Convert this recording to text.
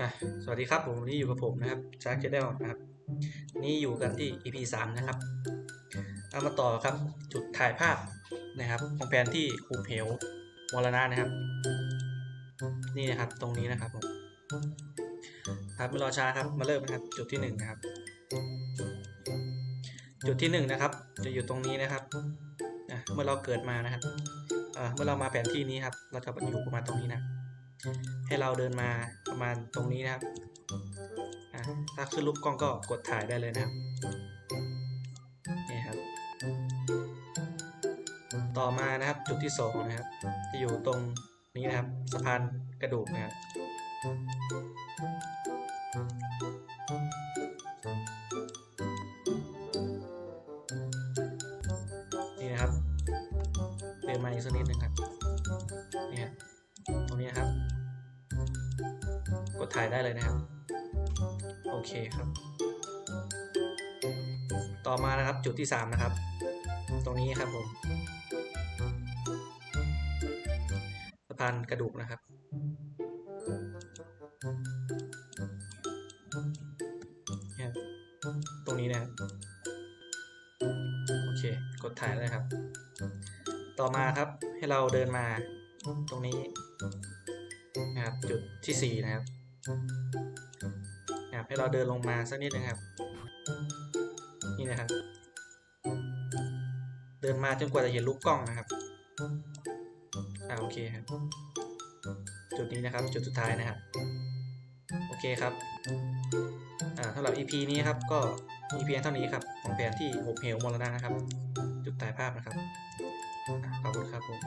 อะสวัสดีครับผมวันนี้อยู่กับผมนะครับชาร์กเจเดลนะครับ นี่อยู่กันที่ EP 3นะครับ เอามาต่อครับจุดถ่ายภาพนะครับของแผนที่คูเหวมรณะนะครับ นี่นะครับตรงนี้นะครับผมครับไม่รอช้าครับมาเริ่มนะครับ จุดที่หนึ่งนะครับ จุดที่หนึ่งนะครับ จะอยู่ตรงนี้นะครับเมื่อเราเกิดมานะครับเมื่อเรามาแผนที่นี้ครับ เราจะอยู่ประมาณตรงนี้นะ ให้เราเดินมา ประมาณตรงนี้นะครับถ้าขึ้นรูปกล้องก็กดถ่ายได้เลยนะครับนี่ครับ ต่อมานะครับจุดที่สองนะครับ จะอยู่ตรงนี้นะครับสะพานกระดูกนะครับนี่นะครับเดินมาอีกสักนิดนึงครับ ถ่ายได้เลยนะครับ โอเคครับ ต่อมานะครับจุดที่สามนะครับ ตรงนี้ครับผมสะพานกระดูกนะครับนี่ครับตรงนี้นะครับโอเค กดถ่ายเลยครับ ต่อมาครับให้เราเดินมาตรงนี้นะครับจุดที่สี่นะครับ ครับให้เราเดินลงมาสักนิดนึงครับ นี่นะครับ เดินมาจนกว่าจะเห็นลูกกล้องนะครับอ่าโอเคครับ จุดนี้นะครับ จุดสุดท้ายนะครับ โอเคครับ อ่าสำหรับ EP นี้ครับ ก็มีเพียงเท่านี้ครับ ของแผนที่หกเหวมรณะนะครับ จุดถ่ายภาพนะครับ ขอบคุณครับผม